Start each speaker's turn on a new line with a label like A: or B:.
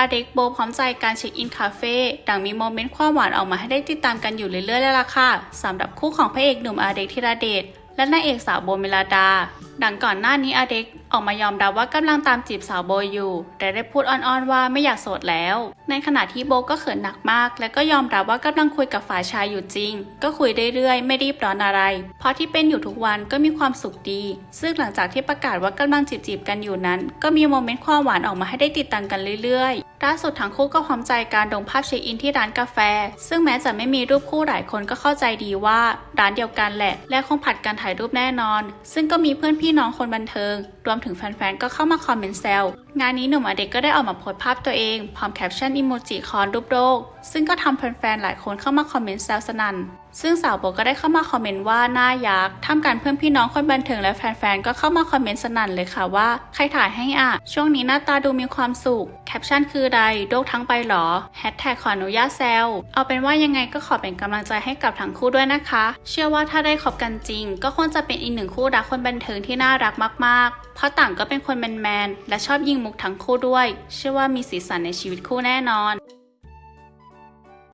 A: อาเด็กโบพร้อมใจการเช็คอินคาเฟ่ดังมีโมเมนต์ความหวานออกมาให้ได้ติดตามกันอยู่เรื่อยๆแล้วล่ะค่ะสำหรับคู่ของพระเอกหนุ่มอาเด็กธีรเดชและนางเอกสาวโบเมลาดา ดังก่อนหน้านี้อาเด็กออกมายอมรับว่ากำลังตามจีบสาวโบอยู่ แต่ได้พูดอ่อนๆว่าไม่อยากโสดแล้ว ในขณะที่โบก็เขินหนักมาก และก็ยอมรับว่ากำลังคุยกับฝ่ายชายอยู่จริง ก็คุยเรื่อยๆ ไม่รีบร้อนอะไร เพราะที่เป็นอยู่ทุกวันก็มีความสุขดี ซึ่งหลังจากที่ประกาศว่ากำลังจีบๆกันอยู่นั้น ก็มีโมเมนต์ความหวานออกมาให้ได้ติดตามกันเรื่อยๆล่าสุดทั้งคู่ก็พร้อมใจการลงภาพเช็คอินที่ร้านกาแฟ ซึ่งแม้จะไม่มีรูปคู่หลายคนก็เข้าใจดีว่า ร้านเดียวกันแหละ และคงผัดกันถ่ายรูปแน่นอน ซึ่งก็มีเพื่อนพี่น้องคนบันเทิง รวมถึงแฟนๆ ก็เข้ามาคอมเมนต์แซวงานนี้หนุ่มอเด็กก็ได้ออกมาโพสภาพตัวเองพร้อมแคปชั่นอิโมจิคอนรูปโลกซึ่งก็ทำแฟนๆหลายคนเข้ามาคอมเมนต์แซวสนันซึ่งสาวโบก็ได้เข้ามาคอมเมนต์ว่าน่ายักษ์ท่ามกลารเพื่อนพี่น้องคนบันเทิงและแฟนๆก็เข้ามาคอมเมนต์สนั่นเลยค่ะว่าใครถ่ายให้อะ ช่วงนี้หน้าตาดูมีความสุข แคปชั่นคือใดโดกทั้งไปหรอแฮชแท็กขออนุญาตแซวเอาเป็นว่ายังไงก็ขอเป็นกำลังใจให้กับทั้งคู่ด้วยนะคะ เชื่อว่าถ้าได้คบกันจริง ก็คงจะเป็นอีกหนึ่งคู่รักคนบันเทิงที่น่ารักมากๆ เพราะต่างก็เป็นคนแมนๆและชอบยิงมุกทั้งคู่ด้วย เชื่อว่ามีสีสันในชีวิตคู่แน่นอน